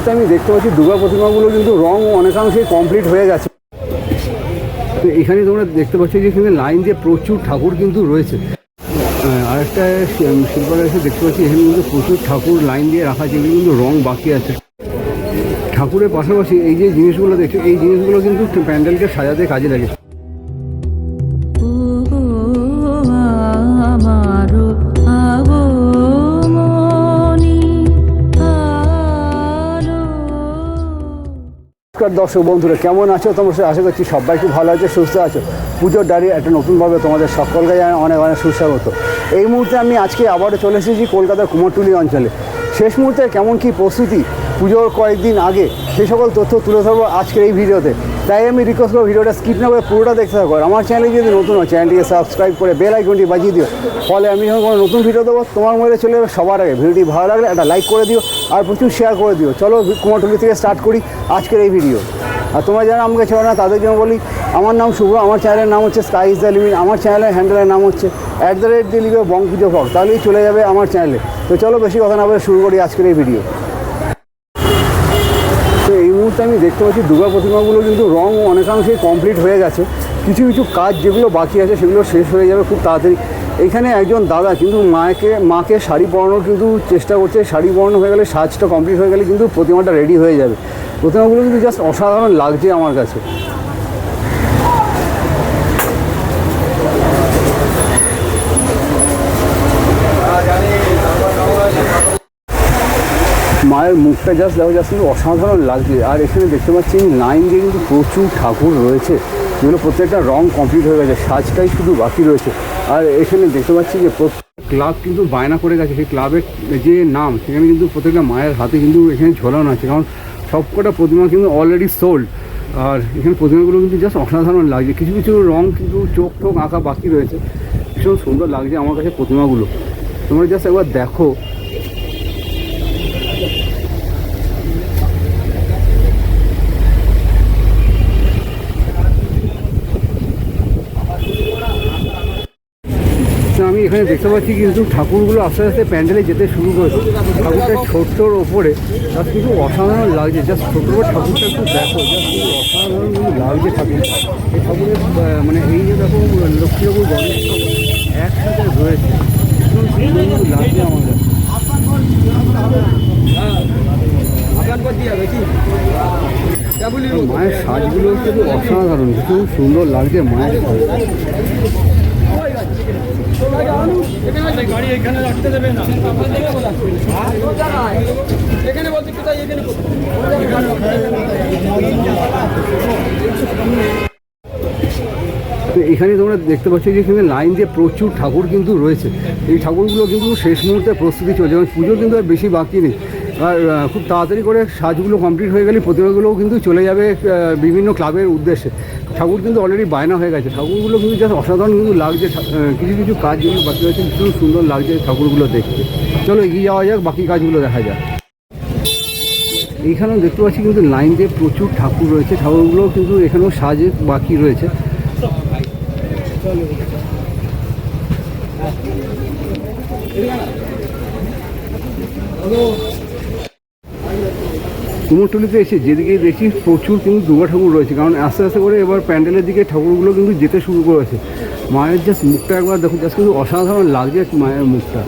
মুহূর্তে আমি দেখতে পাচ্ছি দুর্গা প্রতিমাগুলো কিন্তু রং অনেকাংশেই কমপ্লিট হয়ে গেছে। তো এখানে তোমরা দেখতে পাচ্ছ যে এখানে লাইন দিয়ে প্রচুর ঠাকুর কিন্তু রয়েছে। আরেকটা শিল্পালয় এসে দেখতে পাচ্ছি, এখানে কিন্তু প্রচুর ঠাকুর লাইন দিয়ে রাখা আছে কিন্তু রং বাকি আছে। ঠাকুরের পাশাপাশি এই যে জিনিসগুলো দেখছ, এই জিনিসগুলো কিন্তু প্যান্ডেলকে সাজাতে কাজে লাগে। নমস্কার দর্শক বন্ধুরা, কেমন আছো তোমার? সাথে আশা করছি সবাই খুব ভালো আছে, সুস্থ আছো। পুজোর ডারি একটা নতুনভাবে তোমাদের সকলকে অনেক অনেক সুস্বাগত। এই মুহূর্তে আমি আজকে আবারও চলে এসেছি কলকাতার কুমোরটুলি অঞ্চলে। শেষ মুহূর্তে কেমন কি প্রস্তুতি পুজোর কয়েকদিন আগে সেই সকল তথ্য তুলে ধরবো আজকের এই ভিডিওতে। তাই আমি রিকোয়েস্ট করব ভিডিওটা স্কিপ না করে পুরোটা দেখতে থাকো। আমার চ্যানেলে যদি নতুন হয় চ্যানেলটিকে সাবস্ক্রাইব করে বেল আইকনটি বাজিয়ে দিও। ফলে আমি যখন কোনো নতুন ভিডিও দেবো, তোমার মধ্যে চলে যাবে সবার আগে। ভিডিওটি ভালো লাগলে একটা লাইক করে দিও আর প্রচুর শেয়ার করে দিও। চলো কুমারটুলি থেকে স্টার্ট করি আজকের এই ভিডিও আর তোমরা যারা আমাকে ছিল না তাদের জন্য বলি, আমার নাম শুভ, আমার চ্যানেলের নাম হচ্ছে স্কাই ইজ দ্য লিমিট আমার চ্যানেলের হ্যান্ডেলের নাম হচ্ছে অ্যাট দ্য রেট দিলিবে বং পুজো ফক তাহলেই চলে যাবে আমার চ্যানেলে তো চলো বেশি কথা না বলে শুরু করি আজকের এই ভিডিও মুহূর্তে আমি দেখতে পাচ্ছি, দুর্গা প্রতিমাগুলো কিন্তু রং অনেকাংশেই কমপ্লিট হয়ে গেছে। কিছু কিছু কাজ যেগুলো বাকি আছে সেগুলো শেষ হয়ে যাবে খুব তাড়াতাড়ি। এখানে একজন দাদা কিন্তু মাকে মাকে শাড়ি পরানোর কিন্তু চেষ্টা করছে, শাড়ি পরানো হয়ে গেলে সাজটা কমপ্লিট হয়ে গেলে কিন্তু প্রতিমাটা রেডি হয়ে যাবে। প্রতিমাগুলো কিন্তু জাস্ট অসাধারণ লাগছে আমার কাছে। মায়ের মুখটা জাস্ট দেখো জাস্ট কিন্তু অসাধারণ লাগছে। আর এখানে দেখতে পাচ্ছি লাইন দিয়ে কিন্তু প্রচুর ঠাকুর রয়েছে। যেগুলো প্রত্যেকটা রং কমপ্লিট হয়ে গেছে, সাজটাই শুধু বাকি রয়েছে। আর এখানে দেখতে পাচ্ছি যে ক্লাব কিন্তু বায়না করে গেছে। সেই ক্লাবের যে নাম, সেখানে কিন্তু প্রত্যেকটা মায়ের হাতে কিন্তু এখানে ঝোলানো আছে। কারণ সবকটা প্রতিমা কিন্তু অলরেডি সোল্ড আর এখানে প্রতিমাগুলো কিন্তু জাস্ট অসাধারণ লাগছে। কিছু কিছু রং কিন্তু চোখ টোক আঁকা বাকি রয়েছে। ভীষণ সুন্দর লাগছে আমার কাছে প্রতিমাগুলো। তোমরা জাস্ট একবার দেখো। এখানে দেখতে পাচ্ছি কিন্তু ঠাকুরগুলো আস্তে আস্তে প্যান্ডেলে যেতে শুরু করেছে। ঠাকুরটা ছোট্টর ওপরে তার কিন্তু অসাধারণ লাগছে। জাস্ট ছোট্ট করে ঠাকুরটা একটু দেখো অসাধারণ লাগছে ঠাকুর এই ঠাকুরের মানে এই যে দেখো লক্ষ্মী ঠাকুর গণেশ একসাথে রয়েছে। লাগছে কাছে। মায়ের সাজগুলো কিন্তু অসাধারণ, ভীষণ সুন্দর লাগছে মায়ের এখানে তো এখানে তোমরা দেখতে পাচ্ছ যে এখানে লাইন দিয়ে প্রচুর ঠাকুর কিন্তু রয়েছে। এই ঠাকুরগুলো কিন্তু শেষ মুহূর্তে প্রস্তুতি চলছে এবং পুজো কিন্তু আর বেশি বাকি নেই। আর খুব তাড়াতাড়ি করে সাজগুলো কমপ্লিট হয়ে গেলে প্রতিমাগুলোও কিন্তু চলে যাবে বিভিন্ন ক্লাবের উদ্দেশ্যে। ঠাকুর কিন্তু অলরেডি বায়না হয়ে গেছে। ঠাকুরগুলো কিন্তু জাস্ট অসাধারণ কিন্তু লাগছে কিছু কিছু কাজ যেগুলো বাকি রয়েছে, ভীষণ সুন্দর লাগছে ঠাকুরগুলো দেখতে। চলো এগিয়ে যাওয়া যাক, বাকি কাজগুলো দেখা যাক। এইখানেও দেখতে পাচ্ছি কিন্তু লাইন দিয়ে প্রচুর ঠাকুর রয়েছে। ঠাকুরগুলো কিন্তু এখানেও সাজে বাকি রয়েছে। কুমোরটুলিতে এসে যেদিকে দেখি প্রচুর কিন্তু দুর্গা ঠাকুর রয়েছে। কারণ আস্তে আস্তে করে এবার প্যান্ডেলের দিকে ঠাকুরগুলো কিন্তু যেতে শুরু করেছে। মায়ের জাস্ট মুখটা একবার দেখো জাস্ট কিন্তু অসাধারণ লাগছে মায়ের মুখটা।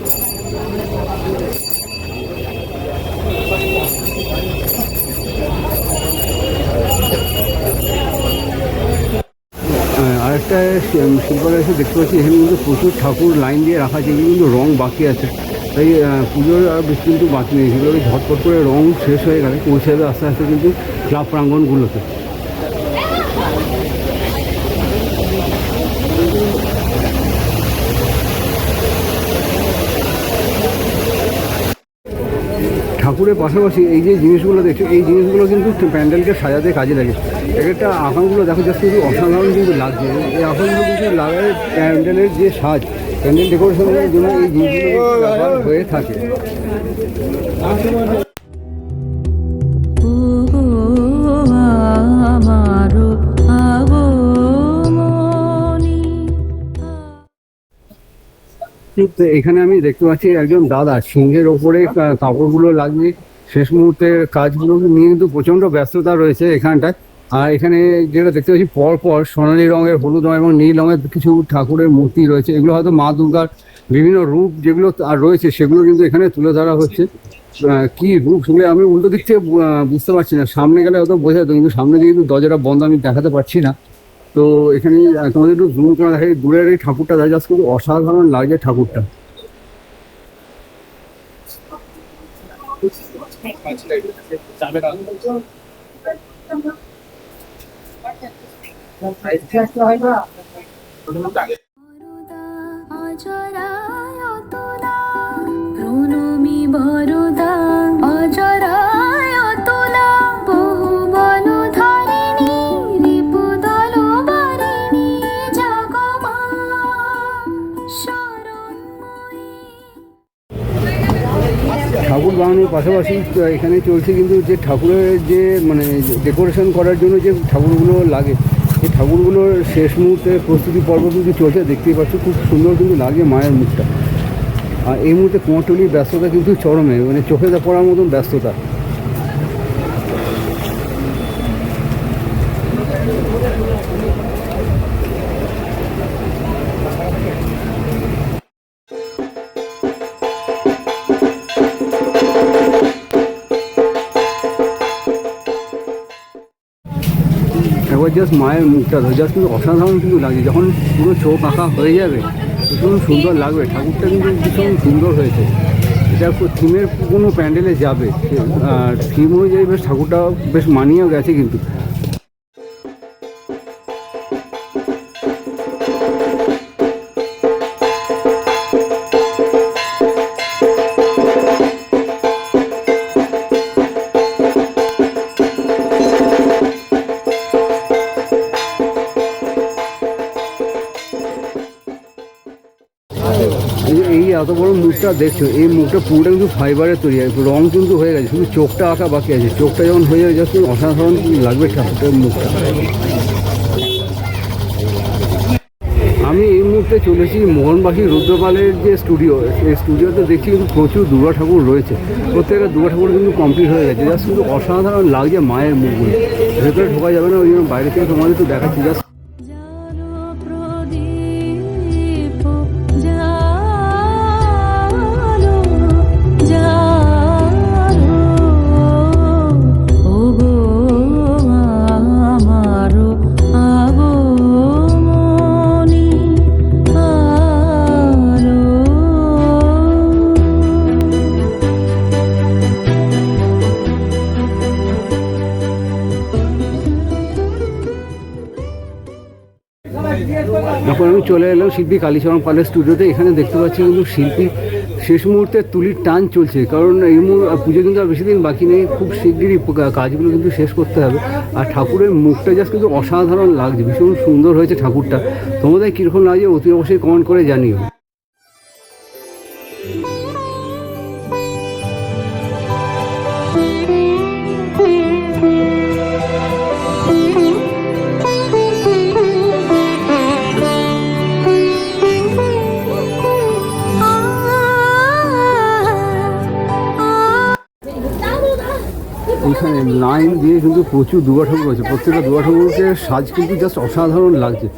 আহ, আরেকটা শি- শিল্পালয় এসে দেখতে পাচ্ছি এখানে কিন্তু প্রচুর ঠাকুর লাইন দিয়ে রাখা আছে কিন্তু রং বাকি আছে। তাই পুজোর আর বেশি কিন্তু বাকি নেই। সেগুলোকে ঝটপট করে রং শেষ হয়ে গেলে পৌঁছে যাবে আস্তে আস্তে কিন্তু ক্লাব প্রাঙ্গণগুলোতে ঠাকুরের পাশাপাশি এই যে জিনিসগুলো দেখছ, এই জিনিসগুলো কিন্তু প্যান্ডেলকে সাজাতে কাজে লাগে। একটা আঁকাগুলো দেখো জাস্ট কিন্তু অসাধারণ কিন্তু লাগছে। এই আঁকাগুলো কিন্তু লাগায় প্যান্ডেলের যে সাজ, প্যান্ডেল ডেকোরেশনের জন্য এই জিনিসগুলো হয়ে থাকে। এখানে আমি দেখতে পাচ্ছি একজন দাদা, সিংহের ওপরে কাপড়গুলো লাগিয়ে শেষ মুহূর্তের কাজগুলো নিয়ে কিন্তু প্রচণ্ড ব্যস্ততা রয়েছে এখানটায়। আর এখানে যেটা দেখতে পাচ্ছি পর পর সোনালী রঙের, হলুদ রঙ এবং নীল রঙের কিছু ঠাকুরের মূর্তি রয়েছে। এগুলো হয়তো মা দুর্গার বিভিন্ন রূপ যেগুলো আর রয়েছে, সেগুলো কিন্তু এখানে তুলে ধরা হচ্ছে। কি রূপ সেগুলো আমি উল্টো দিক থেকে বুঝতে পারছি না। সামনে গেলে হয়তো বোঝা যেত, কিন্তু সামনে কিন্তু দরজাটা বন্ধ, আমি দেখাতে পারছি না। তো এখানে তোমাদের একটু জুম করে দেখাই, দূরের এই ঠাকুরটা দেখা যাচ্ছে, কিন্তু অসাধারণ লাগছে ঠাকুরটা। অজরায় তোলা প্রণমি বরদা অজরায় তোলা বহু বল ধারিণী রিপুদল ঠাকুর বানানোর পাশাপাশি এখানে চলছে কিন্তু যে ঠাকুরের যে মানে ডেকোরেশন করার জন্য যে ঠাকুরগুলো লাগে সেই ঠাকুরগুলোর শেষ মুহূর্তে প্রস্তুতি পর্ব কিন্তু চলছে, দেখতেই পাচ্ছ, খুব সুন্দর কিন্তু লাগে মায়ের মুখটা। আর এই মুহূর্তে কুমারটুলির ব্যস্ততা কিন্তু চরমে মানে চোখে পড়ার মতন ব্যস্ততা। একবার জাস্ট মায়ের মুখটা জাস্ট কিন্তু অসাধারণ কিন্তু লাগে যখন পুরো চোখ আঁকা হয়ে যাবে, ভীষণ সুন্দর লাগবে। ঠাকুরটা কিন্তু ভীষণ সুন্দর হয়েছে। এটা থিমের কোনো প্যান্ডেলে যাবে। আর থিম অনুযায়ী বেশ ঠাকুরটা বেশ মানিয়েও গেছে কিন্তু। এত বড় মুখটা দেখছ, এই মুখটা পুরোটা কিন্তু ফাইবারের তৈরি আছে রং কিন্তু হয়ে গেছে, শুধু চোখটা আঁকা বাকি আছে, চোখটা যখন হয়ে যাবে জাস্ট অসাধারণ লাগবে ঠাকুরের মুখটা। আমি এই মুহূর্তে চলেছি মোহনবাসী রুদ্রপালের যে স্টুডিও এই স্টুডিওতে দেখছি কিন্তু প্রচুর দুর্গা ঠাকুর রয়েছে। প্রত্যেকটা দুর্গা ঠাকুর কিন্তু কমপ্লিট হয়ে গেছে জাস্ট কিন্তু অসাধারণ লাগছে মায়ের মুখগুলো ভেতরে ঢোকা যাবে না, ওই জন্য বাইরে থেকে তোমাদের একটু দেখাচ্ছি জাস্ট চলে এলাম শিল্পী কালীচরণ পালের স্টুডিওতে। এখানে দেখতে পাচ্ছি কিন্তু শিল্পী শেষ মুহূর্তে তুলির টান চলছে, কারণ এই মুহূর্তে পুজো কিন্তু আর বেশি দিন বাকি নেই। খুব শিগগিরই কাজগুলো কিন্তু শেষ করতে হবে। আর ঠাকুরের মুখটা জাস্ট কিন্তু অসাধারণ লাগছে, ভীষণ সুন্দর হয়েছে ঠাকুরটা। তোমাদের কীরকম লাগছে অতি অবশ্যই কমেন্ট করে জানিও। লাইন দিয়ে কিন্তু প্রচুর দুর্গা ঠাকুর রয়েছে প্রত্যেকটা দুর্গা ঠাকুরকে সাজ কিন্তু জাস্ট অসাধারণ লাগছে।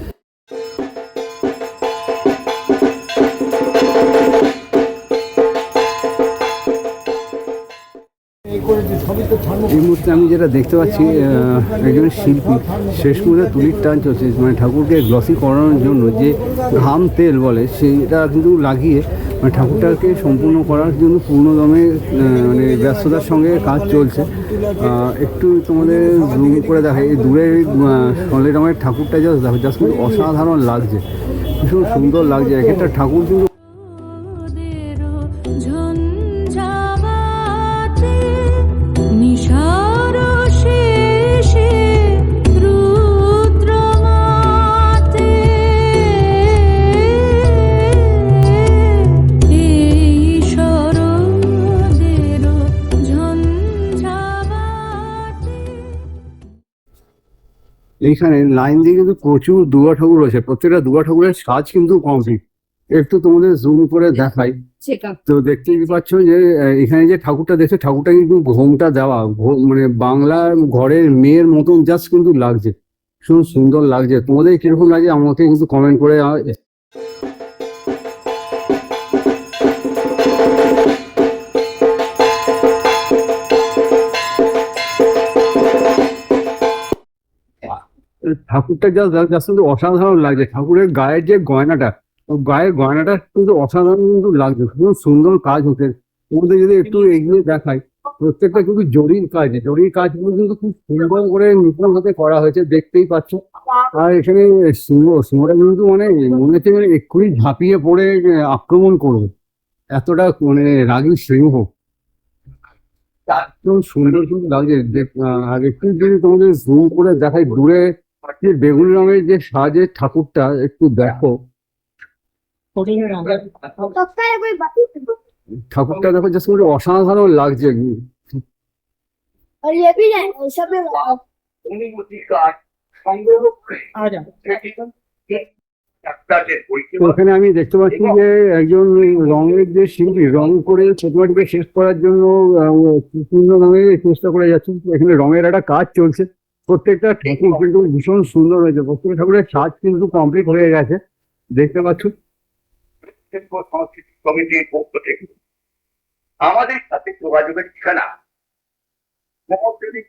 এই মুহূর্তে আমি যেটা দেখতে পাচ্ছি একজন শিল্পী, শেষ মুহূর্তে তুলির টান চলছে। মানে ঠাকুরকে গ্লসি করানোর জন্য যে ঘাম তেল বলে, সেইটা কিন্তু লাগিয়ে মানে ঠাকুরটাকে সম্পূর্ণ করার জন্য পূর্ণদমে দমে মানে ব্যস্ততার সঙ্গে কাজ চলছে। একটু তোমাদের জুম করে দেখাই। এই দূরে সলের রঙের ঠাকুরটা জাস্ট দেখো জাস্ট কিন্তু অসাধারণ লাগছে। ভীষণ সুন্দর লাগছে। এক একটা ঠাকুর কিন্তু এইখানে লাইন দিয়ে কিন্তু প্রচুর দুর্গা ঠাকুর রয়েছে। প্রত্যেকটা দুর্গা ঠাকুরের সাজ কিন্তু কমপ্লিট একটু তোমাদের জুম করে দেখাই। তো দেখতেই পাচ্ছ যে এখানে যে ঠাকুরটা দেখছ ঠাকুরটা কিন্তু ঘোমটা দেওয়া। মানে বাংলা ঘরের মেয়ের মতন জাস্ট কিন্তু লাগছে। শুধু সুন্দর লাগছে। তোমাদের কীরকম লাগে আমাকে কিন্তু কমেন্ট করে ঠাকুরটা যা জাস্ট কিন্তু অসাধারণ লাগছে। ঠাকুরের গায়ের যে গয়নাটা গায়ের গয়নাটা কিন্তু অসাধারণ কিন্তু লাগছে। খুব সুন্দর কাজ হচ্ছে। তোমাদের যদি একটু এগিয়ে দেখাই, প্রত্যেকটা কিন্তু জরির কাজ। জরির কাজগুলো কিন্তু খুব সুন্দর করে নিপুণ হাতে করা হয়েছে, দেখতেই পাচ্ছ। আর এখানে সিংহ, সিংহটা কিন্তু মানে মনে হচ্ছে এক্ষুনি ঝাঁপিয়ে পড়ে আক্রমণ করবে। এতটা মানে রাগী সিংহ। একদম সুন্দর কিন্তু লাগছে। আর একটু যদি তোমাদের জুম করে দেখাই, দূরে যে বেগুন রঙের যে সাজের ঠাকুরটা একটু দেখো। ঠাকুরটা দেখো জাস্ট অসাধারণ লাগছে। আচ্ছা। ওখানে আমি দেখতে পাচ্ছি যে একজন রঙের যে শিল্পী রং করে ছোটবাটিকে শেষ করার জন্য বিভিন্ন রঙের চেষ্টা করে যাচ্ছেন। এখানে রঙের একটা কাজ চলছে। প্রত্যেকটা ঠাকুর কিন্তু ভীষণ সুন্দর হয়েছে। প্রত্যেকটা ঠাকুরের সাজ কিন্তু কমপ্লিট হয়ে গেছে। দেখতে পাচ্ছ। কমিটির পক্ষ থেকে আমাদের সাথে যোগাযোগের ঠিকানা কমিটি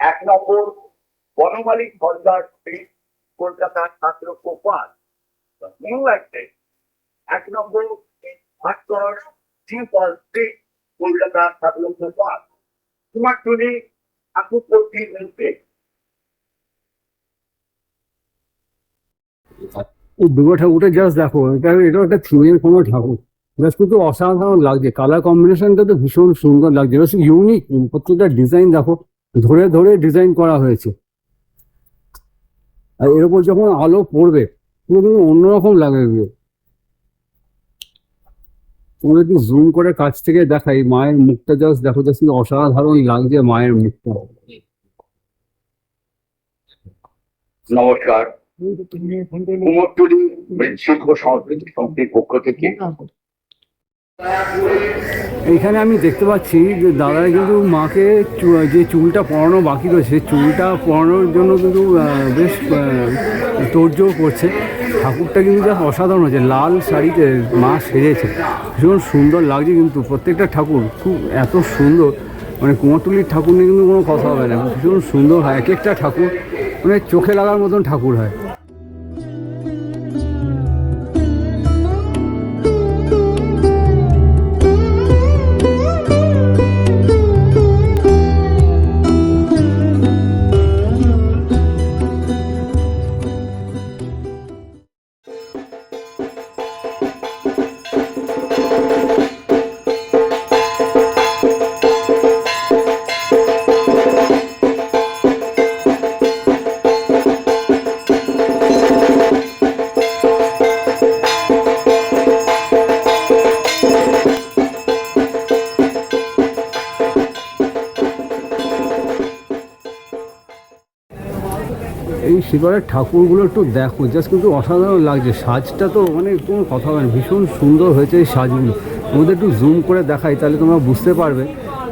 এক নম্বর বনমালী সরকার স্ট্রিট, কলকাতা সাত লক্ষ পাঁচ নিউ অ্যাড্রেস। এক নম্বর ভাস্কর সিম্পল স্ট্রিট, কলকাতা পাঁচ কুমারটুলি ঠাকুরপট্টি মধ্যে এই দুর্গা ঠাকুরটা জাস্ট দেখো, এটা এটা একটা থিমের কোনো ঠাকুর। জাস্ট কিন্তু অসাধারণ লাগছে কালার কম্বিনেশনটা তো ভীষণ সুন্দর লাগছে জাস্ট ইউনিক প্রত্যেকটা ডিজাইন দেখো, ধরে ধরে ডিজাইন করা হয়েছে। আর এর উপর যখন আলো পড়বে, পুরো অন্যরকম লাগবে। তোমরা একটু জুম করে কাছ থেকে দেখাই মায়ের মুখটা জাস্ট দেখো জাস্ট অসাধারণ লাগছে মায়ের মুখটা। নমস্কার। কুমোরটুলি শিল্প সংস্কৃতি সমিতির পক্ষ থেকে। এইখানে আমি দেখতে পাচ্ছি যে দাদারা কিন্তু মাকে যে চুলটা পরানো বাকি রয়েছে চুলটা পরানোর জন্য কিন্তু বেশ তোড়জোড় করছে। ঠাকুরটা কিন্তু যা অসাধারণ হয়েছে, লাল শাড়িতে মা সেজেছে। ভীষণ সুন্দর লাগছে কিন্তু প্রত্যেকটা ঠাকুর খুব এত সুন্দর। মানে কুমারটুলির ঠাকুর নিয়ে কিন্তু কোনো কথা হবে না, ভীষণ সুন্দর হয়। এক একটা ঠাকুর মানে চোখে লাগার মতন ঠাকুর হয়। এই শিবারের ঠাকুরগুলো একটু দেখো জাস্ট কিন্তু অসাধারণ লাগছে। সাজটা তো মানে কোনো কথা হবে না, ভীষণ সুন্দর হয়েছে এই সাজগুলো। তোমাদের একটু জুম করে দেখাই, তাহলে তোমরা বুঝতে পারবে।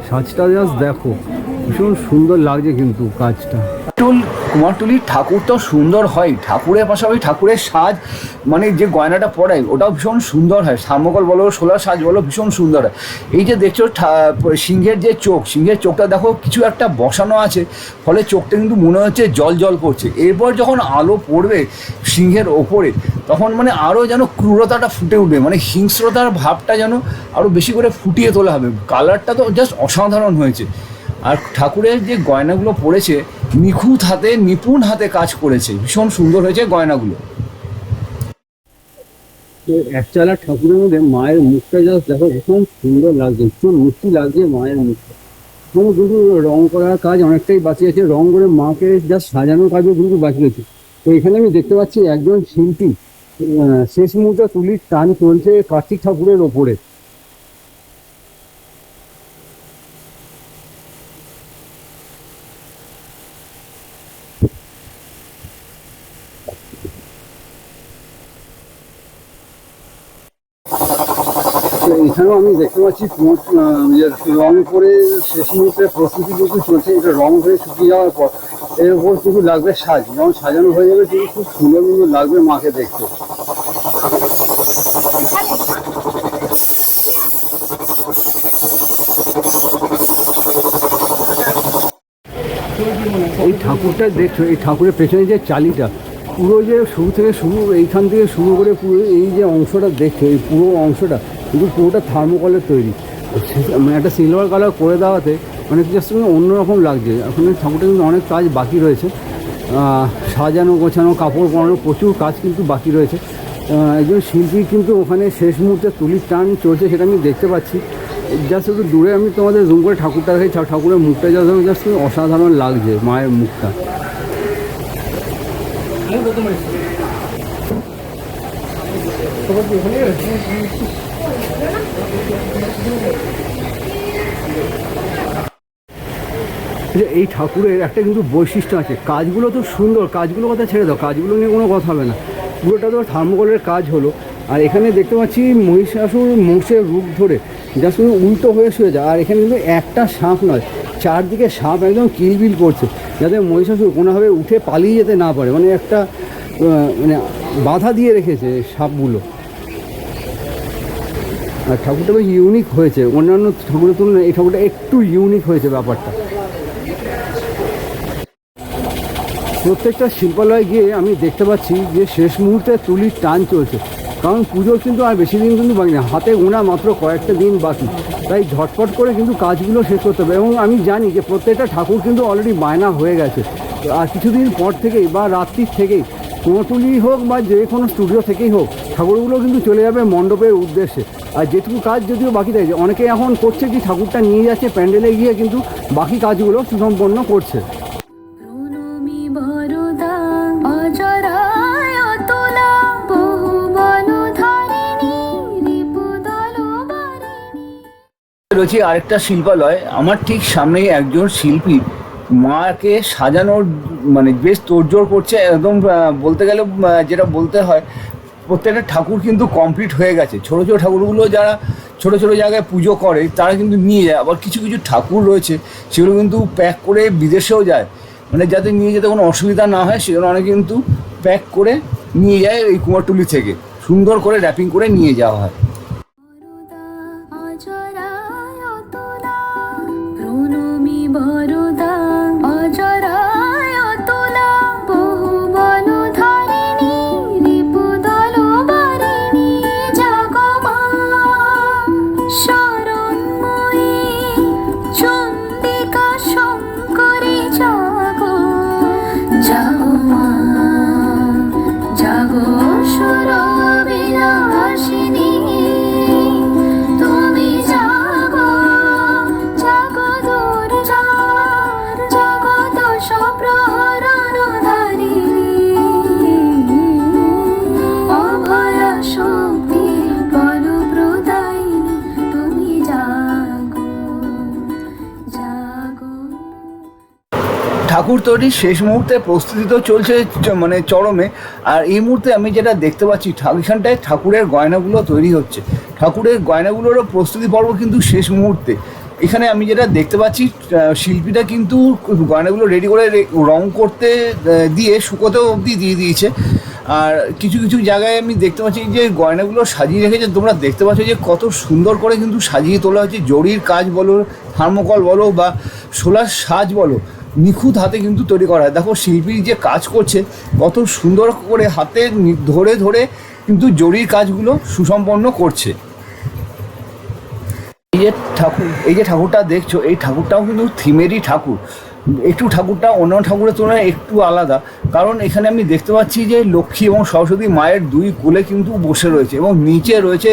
সাজটা জাস্ট দেখো, ভীষণ সুন্দর লাগছে কিন্তু কাজটা। কুমারটুলির ঠাকুর তো সুন্দর হয়। ঠাকুরের পাশাপাশি ঠাকুরের সাজ মানে যে গয়নাটা পরায়, ওটাও ভীষণ সুন্দর হয়। সামকল বলো সোলার সাজ বলো, ভীষণ সুন্দর হয়। এই যে দেখছ সিংহের যে চোখ, সিংহের চোখটা দেখো, কিছু একটা বসানো আছে, ফলে চোখটা কিন্তু মনে হচ্ছে জল জল করছে। এরপর যখন আলো পড়বে সিংহের ওপরে, তখন মানে আরও যেন ক্রূরতাটা ফুটে উঠবে মানে হিংস্রতার ভাবটা যেন আরও বেশি করে ফুটিয়ে তোলা হবে। কালারটা তো জাস্ট অসাধারণ হয়েছে। আর ঠাকুরের যে গয়নাগুলো পড়েছে, নিখুঁত হাতে, নিপুণ হাতে কাজ করেছে। ভীষণ সুন্দর হয়েছে গয়নাগুলো। একচালা ঠাকুরের মধ্যে মায়ের মুখটা জাস্ট দেখো, ভীষণ সুন্দর লাগছে, ভীষণ মিষ্টি লাগছে মায়ের মুখটা। কোনো কিন্তু রং করার কাজ অনেকটাই বাকি আছে, রং করে মাকে জাস্ট সাজানোর কাজও কিন্তু বাকি আছে। তো এখানে আমি দেখতে পাচ্ছি একজন শিল্পী শেষ মুহূর্তে তুলির টান চলছে কার্তিক ঠাকুরের ওপরে। এখানেও আমি দেখতে পাচ্ছি ইয়ে রং করে শেষ মুহূর্তে প্রস্তুতি কিন্তু চলছে, এটা রং হয়ে শুকিয়ে যাওয়ার পর। এর উপর কিন্তু লাগবে সাজ যখন সাজানো হয়ে যাবে কিন্তু খুব সুন্দর সুন্দর লাগবে মাকে দেখতে। এই ঠাকুরটা দেখছ, এই ঠাকুরের পেছনে যে চালিটা, পুরো যে শুরু থেকে শুরু, এইখান থেকে শুরু করে পুরো এই যে অংশটা দেখছ, এই পুরো অংশটা কিন্তু পুরোটা থার্মোকলের তৈরি। মানে একটা সিলভার কালার করে দেওয়াতে মানে জাস্ট অন্যরকম লাগছে। এখন ঠাকুরটা কিন্তু অনেক কাজ বাকি রয়েছে। সাজানো, গোছানো, কাপড় পরানো, প্রচুর কাজ কিন্তু বাকি রয়েছে। একজন শিল্পী কিন্তু ওখানে শেষ মুহূর্তে তুলির টান চলছে সেটা আমি দেখতে পাচ্ছি। জাস্ট একটু দূরে আমি তোমাদের জুম করে ঠাকুরটা ঠা- ঠাকুরের মুখটা জাস্ট জাস্ট অসাধারণ লাগছে মায়ের মুখটা। যে এই ঠাকুরের একটা কিন্তু বৈশিষ্ট্য আছে। কাজগুলো তো সুন্দর, কাজগুলো কথা ছেড়ে দাও, কাজগুলো নিয়ে কোনো কথা হবে না। পুরোটা তো থার্মোকলের কাজ হলো। আর এখানে দেখতে পাচ্ছি মহিষাসুর মোষের রূপ ধরে। যা শুধু উল্টো হয়ে শুয়ে যায়, আর এখানে কিন্তু একটা সাপ নয়, চারদিকে সাপ একদম কিলবিল করছে, যাতে মহিষাসুর কোনোভাবে উঠে পালিয়ে যেতে না পারে। মানে একটা মানে বাধা দিয়ে রেখেছে সাপগুলো। আর ঠাকুরটা বেশ ইউনিক হয়েছে। অন্যান্য ঠাকুরের তুলনায় এই ঠাকুরটা একটু ইউনিক হয়েছে ব্যাপারটা। প্রত্যেকটা শিল্পালয়ে গিয়ে আমি দেখতে পাচ্ছি যে শেষ মুহূর্তে তুলির টান চলছে। কারণ পুজোর কিন্তু আর বেশি দিন কিন্তু বাকি না। হাতে গোনা মাত্র কয়েকটা দিন বাকি। তাই ঝটপট করে কিন্তু কাজগুলো শেষ করতে হবে। এবং আমি জানি যে প্রত্যেকটা ঠাকুর কিন্তু অলরেডি বায়না হয়ে গেছে। আর কিছুদিন পর থেকেই বা রাত্রির থেকেই কুমোরটুলি হোক বা যে কোনো স্টুডিও থেকেই হোক ঠাকুরগুলো কিন্তু চলে যাবে মণ্ডপের উদ্দেশ্যে। আর যেটুকু কাজ যদিও বাকি থাকে অনেকে এখন করছে কি ঠাকুরটা নিয়ে যাচ্ছে প্যান্ডেলে গিয়ে কিন্তু বাকি কাজগুলো সুসম্পন্ন করছে। রয়েছে আরেকটা শিল্পালয় আমার ঠিক সামনেই একজন শিল্পী। মাকে সাজানোর মানে বেশ তোড়জোড় করছে, একদম বলতে গেলে যেটা বলতে হয়, প্রত্যেকটা ঠাকুর কিন্তু কমপ্লিট হয়ে গেছে। ছোটো ছোটো ঠাকুরগুলো যারা ছোটো ছোটো জায়গায় পুজো করে, তারা কিন্তু নিয়ে যায়। আবার কিছু কিছু ঠাকুর রয়েছে, সেগুলো কিন্তু প্যাক করে বিদেশেও যায়। মানে যাতে নিয়ে যেতে কোনো অসুবিধা না হয়, সেজন্য অনেক কিন্তু প্যাক করে নিয়ে যায় এই কুমারটুলি থেকে। সুন্দর করে র্যাপিং করে নিয়ে যাওয়া হয়। তৈরির শেষ মুহূর্তে প্রস্তুতি তো চলছে মানে চরমে। আর এই মুহূর্তে আমি যেটা দেখতে পাচ্ছি এখানটায় ঠাকুরের গয়নাগুলো তৈরি হচ্ছে। ঠাকুরের গয়নাগুলোরও প্রস্তুতি পর্ব কিন্তু শেষ মুহূর্তে। এখানে আমি যেটা দেখতে পাচ্ছি শিল্পীটা কিন্তু গয়নাগুলো রেডি করে রে- রং করতে দিয়ে শুকোতেও অবধি দিয়ে দিয়েছে। আর কিছু কিছু জায়গায় আমি দেখতে পাচ্ছি যে গয়নাগুলো সাজিয়ে রেখেছে। তোমরা দেখতে পাচ্ছ যে কত সুন্দর করে কিন্তু সাজিয়ে তোলা হয়েছে। জরির কাজ বলো, থার্মোকল বলো বা সোলার সাজ বলো নিখুঁত হাতে কিন্তু তৈরি করা হয়। দেখো শিল্পী যে কাজ করছে, কত সুন্দর করে হাতে ধরে ধরে কিন্তু জরির কাজগুলো সুসম্পন্ন করছে। এই যে ঠাকুর, এই যে ঠাকুরটা দেখছ, এই ঠাকুরটাও কিন্তু থিমেরই ঠাকুর। একটু ঠাকুরটা অন্য ঠাকুরের তুলনায় একটু আলাদা। কারণ এখানে আমি দেখতে পাচ্ছি যে লক্ষ্মী এবং সরস্বতী মায়ের দুই কোলে কিন্তু বসে রয়েছে এবং নিচে রয়েছে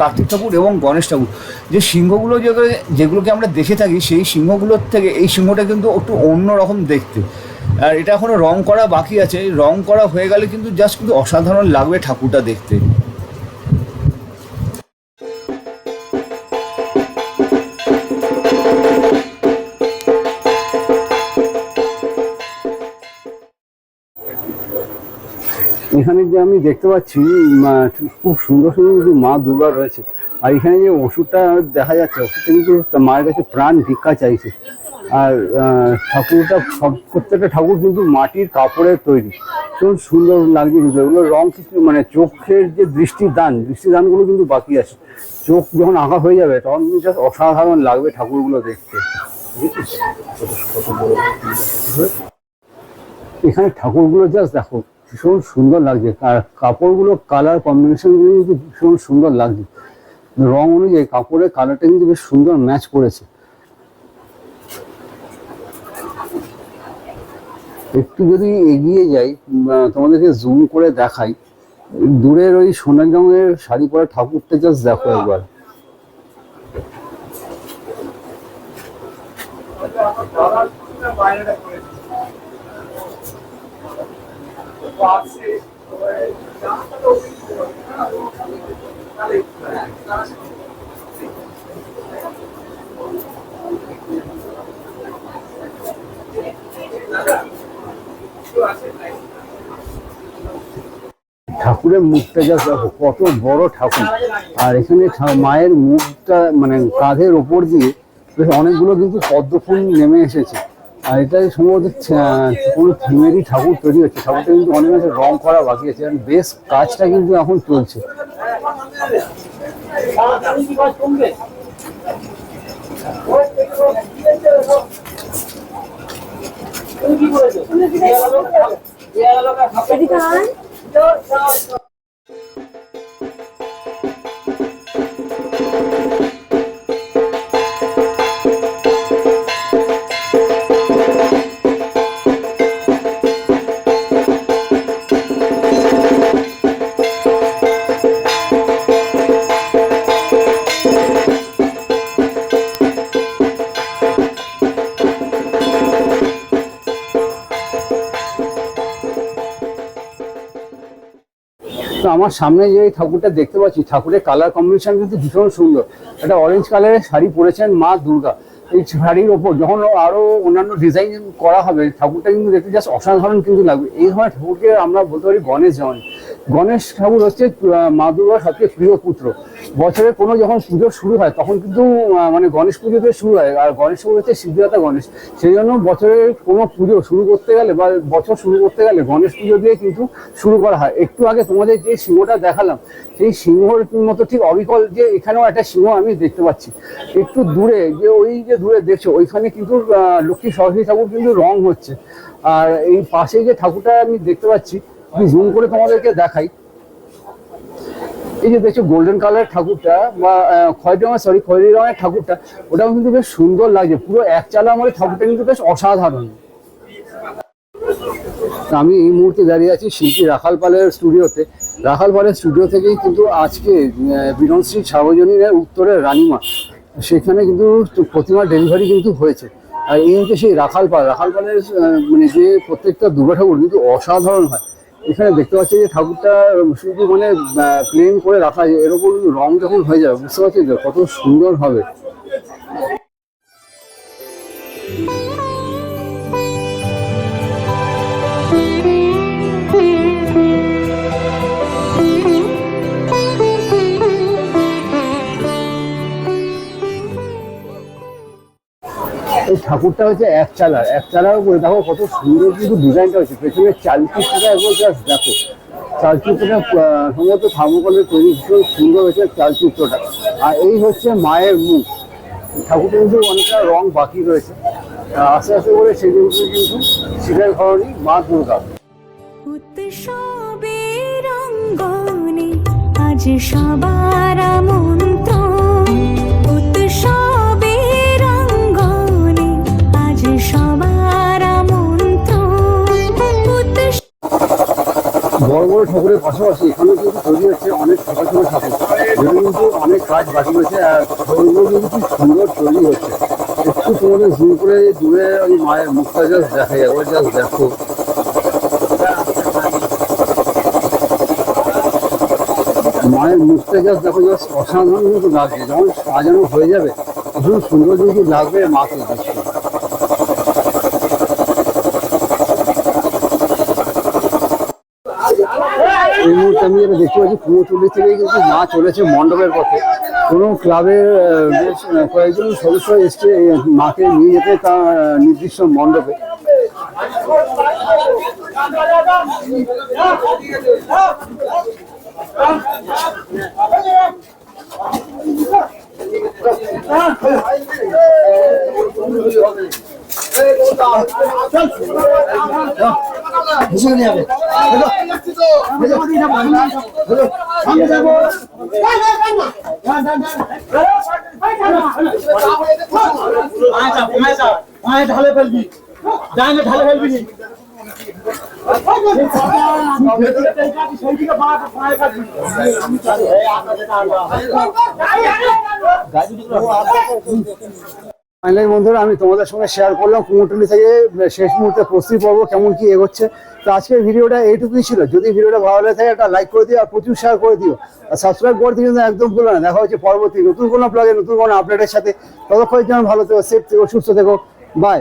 কার্তিক ঠাকুর এবং গণেশ ঠাকুর। যে সিংহগুলো যেগুলো, যেগুলোকে আমরা দেখে থাকি, সেই সিংহগুলোর থেকে এই সিংহটা কিন্তু একটু অন্য রকম দেখতে। আর এটা এখনও রং করা বাকি আছে। রং করা হয়ে গেলে কিন্তু জাস্ট কিন্তু অসাধারণ লাগবে ঠাকুরটা দেখতে। এখানে যে আমি দেখতে পাচ্ছি খুব সুন্দর সুন্দর কিন্তু মা দুর্গা রয়েছে। আর এখানে যে ওষুধটা দেখা যাচ্ছে ওষুধটা কিন্তু মায়ের কাছে প্রাণ ভিক্ষা চাইছে। আর ঠাকুরটা সব, প্রত্যেকটা ঠাকুর কিন্তু মাটির কাপড়ের তৈরি। খুব সুন্দর লাগছে কিন্তু, এগুলো রং কিছু মানে চোখের যে দৃষ্টিদান, দৃষ্টিদানগুলো কিন্তু বাকি আছে। চোখ যখন আঁকা হয়ে যাবে, তখন কিন্তু just অসাধারণ লাগবে ঠাকুরগুলো দেখতে। এখানে ঠাকুরগুলো জাস্ট দেখো ভীষণ সুন্দর লাগছে। আর কাপড়গুলো কালার কম্বিনেশনগুলো কিন্তু ভীষণ সুন্দর লাগছে। রং অনুযায়ী কাপড়ের কালারটা কিন্তু বেশ সুন্দর ম্যাচ করেছে। একটু যদি এগিয়ে যাই তোমাদেরকে জুম করে দেখাই। দূরের ওই সোনা রঙের শাড়ি পরা ঠাকুরটা জাস্ট দেখো একবার। ঠাকুরের মুখটা যা দেখো, কত বড় ঠাকুর। আর এখানে মায়ের মুখটা মানে কাঁধের ওপর দিয়ে অনেকগুলো কিন্তু পদ্ম ফুল নেমে এসেছে। আর এটাই সম্ভবত কোনো থিমেরই ঠাকুর তৈরি হচ্ছে। ঠাকুরটা কিন্তু অনেক আছে রং করা বাকি আছে আর বেশ কাজটা কিন্তু এখন চলছে। তো আমার সামনে যে ঠাকুরটা দেখতে পাচ্ছি, ঠাকুরের কালার কম্বিনেশন কিন্তু ভীষণ সুন্দর। একটা অরেঞ্জ কালারের শাড়ি পরেছেন মা দুর্গা। এই শাড়ির ওপর যখন আরও অন্যান্য ডিজাইন করা হবে, ঠাকুরটা কিন্তু দেখতে জাস্ট অসাধারণ কিন্তু লাগবে। এই ধরনের ঠাকুরকে আমরা বলতে পারি গণেশ যেমন গণেশ ঠাকুর হচ্ছে মা দুর্গার সবচেয়ে প্রিয় পুত্র। বছরের কোনো যখন পুজো শুরু হয়, তখন কিন্তু মানে গণেশ পুজো দিয়ে শুরু হয়। আর গণেশ ঠাকুর হচ্ছে সিদ্ধিদাতা গণেশ। সেই জন্য বছরের কোনো পুজো শুরু করতে গেলে বা বছর শুরু করতে গেলে গণেশ পুজো দিয়ে কিন্তু শুরু করা হয়। একটু আগে তোমাদের যে সিংহটা দেখালাম, সেই সিংহর মতো ঠিক অবিকল যে এখানেও একটা সিংহ আমি দেখতে পাচ্ছি। একটু দূরে, যে ওই যে দূরে দেখছ, ওইখানে কিন্তু লক্ষ্মী সরস্বতী ঠাকুর কিন্তু রং হচ্ছে। আর এই পাশে যে ঠাকুরটা আমি দেখতে পাচ্ছি আমি জুম করে তোমাদেরকে দেখাই। এই যে দেখছ গোল্ডেন কালারের ঠাকুরটা বা খয়েরি রঙের সরি খয়েরি রঙের ঠাকুরটা, ওটাও কিন্তু বেশ সুন্দর লাগছে। পুরো এক চালা আমাদের ঠাকুরটা কিন্তু বেশ অসাধারণ। আমি এই মুহূর্তে দাঁড়িয়ে আছি শিল্পী রাখাল পালের স্টুডিওতে। রাখাল পালের স্টুডিও থেকেই কিন্তু আজকে বিনশ্রী সার্বজনীনের উত্তরের রানীমা, সেখানে কিন্তু প্রতিমা ডেলিভারি কিন্তু হয়েছে। আর এই হচ্ছে সেই রাখাল পাল। রাখাল পালের মানে যে প্রত্যেকটা দুর্গা ঠাকুর কিন্তু অসাধারণ হয়। এখানে দেখতে পাচ্ছি যে ঠাকুরটা শুধু মানে প্লেন করে রাখা এরকম রং যখন হয়ে যাবে, বুঝতে পারছি কত সুন্দর হবে। ঠাকুরটা হচ্ছে এক চালার। এক চালার উপরে দেখো কত সুন্দর কিন্তু ডিজাইনটা হয়েছে। পেছনে চালচিত্রটা একবার জাস্ট দেখো। চালচিত্রটা সম্ভবত থার্মোকলের তৈরি ভীষণ সুন্দর হয়েছে চালচিত্রটা। আর এই হচ্ছে মায়ের মুখ। ঠাকুরটা কিন্তু অনেকটা রং বাকি রয়েছে। আস্তে আস্তে করে জিনিসগুলো কিন্তু শিবের ঘরণী মা দুর্গা। সবার মন্ত্র বড় বড় ঠাকুরের পাশাপাশি এখানে কিন্তু তৈরি হচ্ছে অনেক ছোট ছোট ঠাকুর যেগুলো কিন্তু অনেক কাজ বাকি রয়েছে, আর কিন্তু খুব সুন্দর তৈরি হচ্ছে। একটু তোমাদের জুম করে দূরে ওই মায়ের মুখটা জাস্ট দেখা যায় ওই জাস্ট দেখো। মায়ের মুখটা জাস্ট দেখো জাস্ট অসাধারণ কিন্তু লাগছে যখন সাজানো হয়ে যাবে, ভীষণ সুন্দর কিন্তু লাগবে মাকে দেখতে এই মুহূর্তে আমি যেটা দেখতে পাচ্ছি কুমোরটুলি থেকে কিন্তু মা চলেছে মণ্ডপের পথে কোনো ক্লাবের বেশ কয়েকজন সদস্য এসছে মাকে নিয়ে যেতে আহ, নির্দিষ্ট মণ্ডপে পায়ে ঢালে ফেলবি ডাইনে ঢালে ফেলবি। ফাইনালি বন্ধুরা, আমি তোমাদের সঙ্গে শেয়ার করলাম কুমোটুলি থেকে শেষ মুহূর্তে প্রস্তুতি পর্ব কেমন কি এগোচ্ছে। তো আজকের ভিডিওটা এইটুকুই ছিল। যদি ভিডিওটা ভালো লাগে থাকে, একটা লাইক করে দিও আর প্রচুর শেয়ার করে দিও। আর সাবস্ক্রাইব করতে কিন্তু একদম ভুলো না। দেখা হচ্ছে পরবর্তী নতুন কোনো ব্লগে নতুন কোনো আপডেটের সাথে। ততক্ষণের যেমন ভালো থেকো সেফ থেকো, সুস্থ থেকো। বাই